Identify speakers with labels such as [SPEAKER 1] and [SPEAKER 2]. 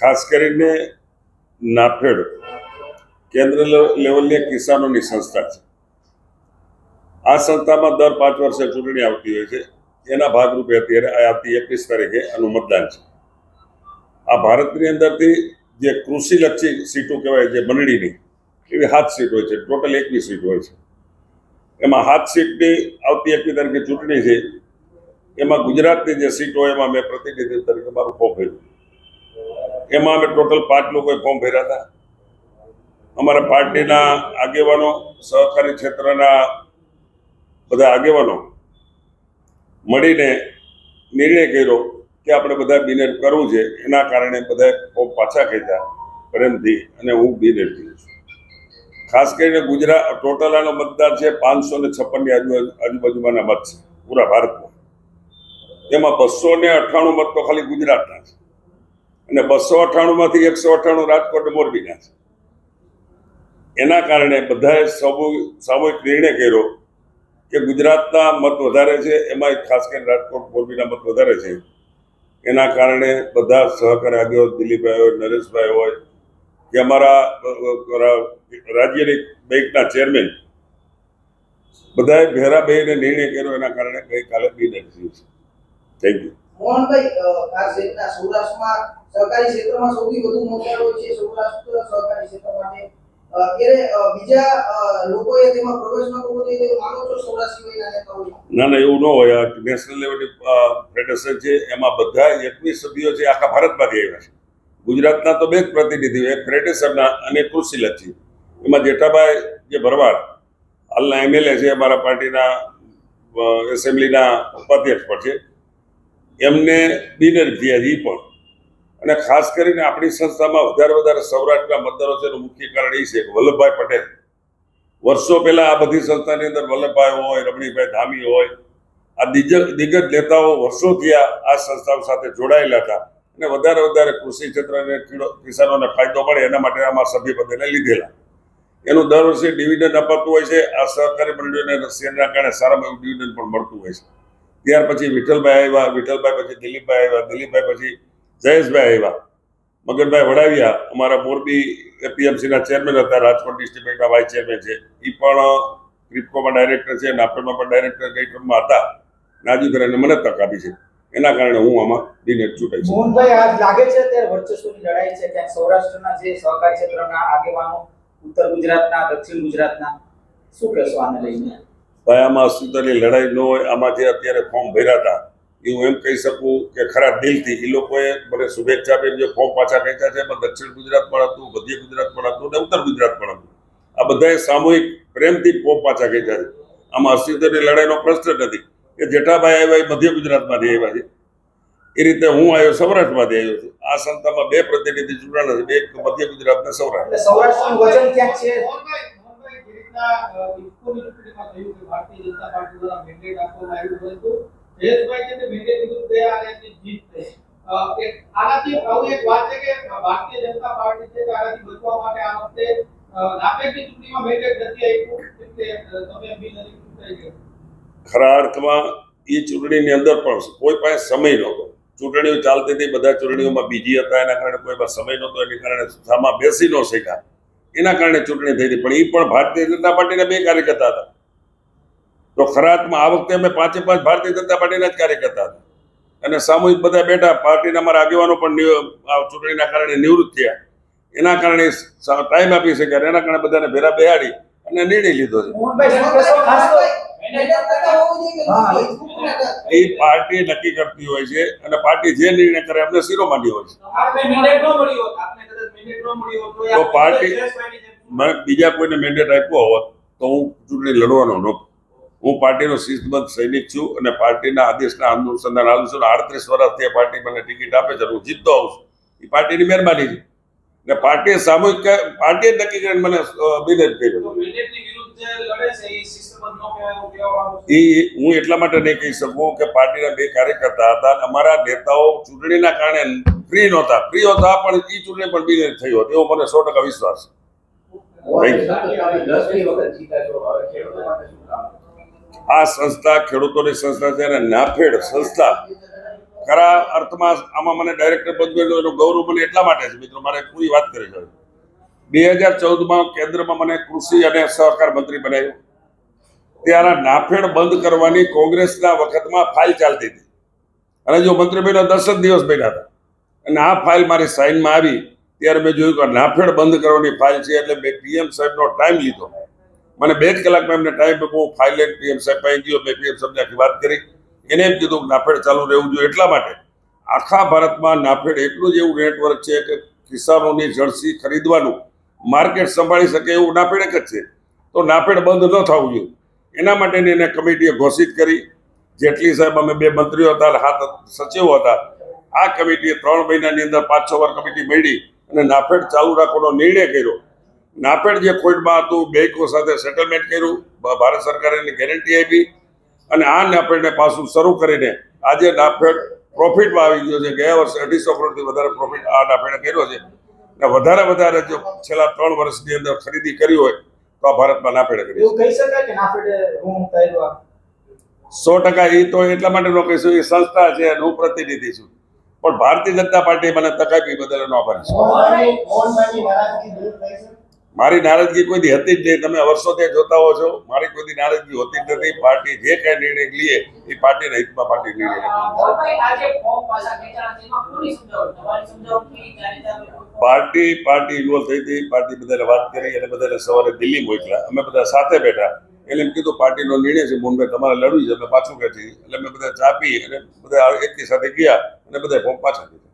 [SPEAKER 1] ખાસ કરીને નાફેડ કેન્દ્ર લેવલની કિસાનોની સંસ્થા છે. આ સંસ્થામાં દર પાંચ વર્ષે ચૂંટણી આવતી હોય છે. એના ભાગરૂપે અત્યારે આવતી એકવીસ તારીખે આનું મતદાન છે. આ ભારતની અંદરથી જે કૃષિલક્ષી સીટો કહેવાય, જે મંડળીની, એવી સાત સીટ હોય છે, ટોટલ એકવીસ સીટ હોય છે. એમાં સાત સીટની આવતી એકવીસ તારીખે ચૂંટણી છે. એમાં ગુજરાતની જે સીટ હોય એમાં મેં પ્રતિનિધિ તરીકે મારું ફોર્મ ભર્યું. એમાં અમે ટોટલ પાંચ લોકોએ ફોર્મ ભર્યા હતા. અમારા પાર્ટીના આગેવાનો, સહકારી ક્ષેત્રના બધા આગેવાનો મળીને નિર્ણય કર્યો કે આપણે બધા બિનેટ કરવું છે. એના કારણે બધા ફોર્મ પાછા ખેંચ્યા, પ્રેમથી, અને હું બિનેટ થયું છું. ખાસ કરીને ગુજરાત, ટોટલ આનો મતદાર છે પાંચસો ને છપ્પનની આજુબાજુ આજુબાજુમાંના મત છે, પૂરા ભારતમાં. એમાં બસો ને અઠ્ઠાણું મત તો ખાલી ગુજરાતના છે અને બસો અઠ્ઠાણુંમાંથી એકસો અઠ્ઠાણું રાજકોટ મોરબીના છે. એના કારણે બધાએ સામૂહિક સામૂહિક નિર્ણય કર્યો કે ગુજરાતના મત વધારે છે એમાં ખાસ કરીને રાજકોટ મોરબીના મત વધારે છે. એના કારણે બધા સહકારી આગળ દિલીપભાઈ હોય, નરેશભાઈ હોય, કે અમારા રાજ્યની બેંકના ચેરમેન. બધાએ ભેરા બેહીને નિર્ણય કર્યો, એના કારણે ગઈકાલે બી થયું. છે થેન્ક યુ
[SPEAKER 2] મોહનભાઈ ખાસ સૌરાષ્ટ્રમાં સહકારી ક્ષેત્રમાં સૌથી વધુ મોકલારો છે સૌરાષ્ટ્ર સહકારી ક્ષેત્ર માટે. ન
[SPEAKER 1] ના એવું ન હોય. નેશનલ લેવલની ફેડરેશન છે, એમાં બધા એકવીસ સભ્યો છે, આખા ભારતમાંથી આવ્યા છે. ગુજરાતના તો બે જ પ્રતિનિધિઓ, એક ફેડરેશનના અને કૃષિલક્ષી એમાં જેઠાભાઈ જે ભરવાડ, હાલના એમએલએ છે, અમારા પાર્ટીના એસેમ્બલીના ઉપાધ્યક્ષ પણ છે. એમને છે પણ. અને ખાસ કરીને આપણી સંસ્થામાં વધારે વધારે સૌરાષ્ટ્રના મતદારો છે એનું મુખ્ય કારણ એ છે કે વલ્લભભાઈ પટેલ. વર્ષો પહેલા આ બધી સંસ્થાની અંદર વલ્લભભાઈ હોય રમણીભાઈ ધામી હોય, આ દિગ્જ, દિગ્ગજ નેતાઓ વર્ષોથી આ સંસ્થાઓ સાથે જોડાયેલા હતા. અને વધારે વધારે કૃષિ ક્ષેત્રને કિસાનોને ફાયદો મળે એના માટે આમાં સભ્યપદેને લીધેલા. એનું દર વર્ષે ડિવિડન્ડ અપાતું હોય છે, આ સહકારી મંડળીઓને શેરના કારણે સારામાં એવું ડિવિડન્ડ પણ મળતું હોય છે. ત્યાર પછી વિઠ્ઠલભાઈ આવ્યા, વિઠ્ઠલભાઈ પછી દિલીપભાઈ આવ્યા, દિલીપભાઈ પછી જયેશભાઈ આવ્યા. મગનભાઈ વડાવિયા, અમારા મોરબી એપીએમસીના ચેરમેન હતા, રાજકોટ ડિસ્ટ્રિક્ટ વાઇસ ચેરમેન છે. એ પણ ક્રિપ્કોમાં ડાયરેક્ટર છે નાપેડમાં પણ ડાયરેક્ટર કઈ ટર્મમાં હતા. નાજીભાઈને મને તક આપી છે. એના કારણે હું આમાં બિનેટ ચૂંટાઈ છું
[SPEAKER 3] મોહનભાઈ, આજ લાગે છે અત્યારે વર્ચસ્વની લડાઈ છે? ક્યાંક સૌરાષ્ટ્રના જે સહકારી ક્ષેત્રના આગેવાનો, ઉત્તર ગુજરાતના, દક્ષિણ ગુજરાતના, શું કહેશો આને લઈને?
[SPEAKER 1] ભાઈ આમાં અસ્તિત્વની લડાઈ ન હોય આમાં જે અત્યારે ફોર્મ ભર્યા હતા. એ હું એમ કહી શકું કે ખરા દિલથી એ લોકોએ મને શુભેચ્છા આપી જે ફોર્મ પાછા ખેંચ્યા છે, એમાં દક્ષિણ ગુજરાત પણ હતું, મધ્ય ગુજરાત પણ હતું અને ઉત્તર ગુજરાત પણ હતું. આ બધાએ સામૂહિક પ્રેમથી ફોર્મ પાછા ખેંચ્યા છે. આમાં અસ્તિત્વની લડાઈનો પ્રશ્ન નથી. કે જેઠાભાઈ આવ્યા એ મધ્ય ગુજરાતમાંથી આવ્યા છે. એ રીતે હું આવ્યો, સૌરાષ્ટ્રમાંથી આવ્યો છું. આ સંસ્થામાં બે પ્રતિનિધિ ચૂંટાણા છે, બે એક મધ્ય ગુજરાત ને સૌરાષ્ટ્ર ખરા અર્થમાં એ ચૂંટણીની અંદર પણ કોઈ પાસે સમય નહોતો ચૂંટણીઓ ચાલતી હતી, બધા ચૂંટણીઓમાં બીજી હતા. એના કારણે કોઈ પાસે સમય નહોતો. એના કારણે સામા બેસી ન શક્યા. એના કારણે ચૂંટણી થઈ હતી. પણ એ પણ ભારતીય જનતા પાર્ટીના બે કાર્યકર્તા હતા. તો ખરાતમાં આ વખતે અમે પાંચે પાંચ ભારતીય જનતા પાર્ટીના જ કાર્યકર્તા હતા. અને સામૂહિક બધા બેઠા પાર્ટીના અમારા આગેવાનો પણ આ ચૂંટણીના કારણે નિવૃત્ત થયા. એના કારણે ટાઈમ આપી શક્યા એના કારણે બધાને ભેરા બેહાડી અને નિર્ણય લીધો છે? એ પાર્ટી નક્કી કરતી હોય છે અને પાર્ટી જે નિર્ણય કરે એમને શિરોમાની હોય છે. તો પાર્ટી- મેં બીજા કોઈને મેન્ડેટ આપ્યો હોત તો હું ચૂંટણી લડવાનો નહોતો હું પાર્ટીનો શિસ્તબદ્ધ સૈનિક છું અને પાર્ટીના આદેશના અનુસંધાન આવું છું. આડત્રીસ વર્ષથી આ પાર્ટી મને ટિકિટ આપે છે હું જીતતો આવું છું. એ પાર્ટીની મહેરબાની છે. ને પાર્ટીએ સામૂહિક પાર્ટીએ નક્કી કરીને મને બિનેટ કર્યો
[SPEAKER 4] એ
[SPEAKER 1] હું એટલા માટે નહીં કહી શકું કે પાર્ટીના બે કાર્યકર્તા હતા અને અમારા નેતાઓ ચૂંટણીના કારણે ફ્રી નહોતા. ફ્રી હતા, પણ એ ચૂંટણી પણ બિનેટ થયો હતો. એવો મને સો ટકા વિશ્વાસ આ સંસ્થા ખેડૂતોની સંસ્થા છે અને નાફેડ સંસ્થા. ખરા અર્થમાં આમાં મને ડાયરેક્ટર પદ મળ્યો એનું ગૌરવ મને એટલા માટે છે. મિત્રો, મારે પૂરી વાત કરી છે. બે હજાર ચૌદમાં કેન્દ્રમાં મને કૃષિ અને સહકાર મંત્રી બનાવ્યો. ત્યારે નાફેડ બંધ કરવાની કોંગ્રેસના વખતમાં ફાઇલ ચાલતી હતી. અને જો મંત્રી બન્યો દસ જ દિવસ બન્યા હતા. અને આ ફાઇલ મારી સાઇનમાં આવી. ત્યારે મેં જોયું કે નાફેડ બંધ કરવાની ફાઇલ છે એટલે મેં પીએમ સાહેબનો ટાઈમ લીધો. મને બે જ કલાકમાં એમને ટાઈમ આપ્યો. ફાઇલ લઈને પીએમ સાહેબ પાસે ગયો. મેં પીએમ સાહેબને આખી વાત કરી. એને એમ કીધું નાફેડ ચાલુ રહેવું જોઈએ એટલા માટે. આખા ભારતમાં નાફેડ એટલું જ એવું નેટવર્ક છે કે કિસાનોની જળસી ખરીદવાનું માર્કેટ સંભાળી શકે એવું નાફેડ એક જ છે. તો નાફેડ બંધ ન થવું જોઈએ. એના માટેની એને કમિટીએ ઘોષિત કરી. જેટલી સાહેબ અમે બે મંત્રીઓ હતા સાત સચિવો હતા આ કમિટીએ ત્રણ મહિનાની અંદર પાંચ છ વાર કમિટી મળી અને નાફેડ ચાલુ રાખવાનો નિર્ણય કર્યો. નાફેડ જે ખોટમાં હતું બેંકો સાથે સેટલમેન્ટ કર્યું ભારત સરકારે એની ગેરંટી આપી અને આ નાફેડને પાછું શરૂ કરીને આજે નાફેડ પ્રોફિટમાં આવી ગયો છે. ગયા વર્ષે અઢીસો કરોડથી વધારે પ્રોફિટ આ નાફેડે કર્યો છે. અને વધારે વધારે જો છેલ્લા ત્રણ વર્ષની અંદર ખરીદી કરી હોય તો આ ભારતમાં નાફેડે કરી સો ટકા એ તો એટલા માટે નો કહીશું એ સંસ્થા છે અને હું પ્રતિનિધિ છું. પણ ભારતીય જનતા પાર્ટી મને તક આપી બદલ એનો આભાર મારી નારાજગી કોઈ દી હતી જ નહીં. તમે વર્ષોથી જોતા હો છો. મારી કોઈ દી નારાજગી હોતી જ નથી. પાર્ટી જે કાંઈ નિર્ણય લઈએ એ પાર્ટીના હિતમાં પાર્ટી નિર્ણય? પાર્ટી પાર્ટી ઇન્વોલ્વ થઈ હતી. પાર્ટી બધાને વાત કરી અને બધાને સવારે દિલ્હી મોકલ્યા. અમે બધા સાથે બેઠા. એટલે એમ કીધું, પાર્ટીનો નિર્ણય છે મોહનભાઈ તમારે લડવી છે, અમે પાછું ખેંચી એટલે અમે બધા ચા પી અને બધા એકી સાથે ગયા અને બધા ફોર્મ પાછા દીધા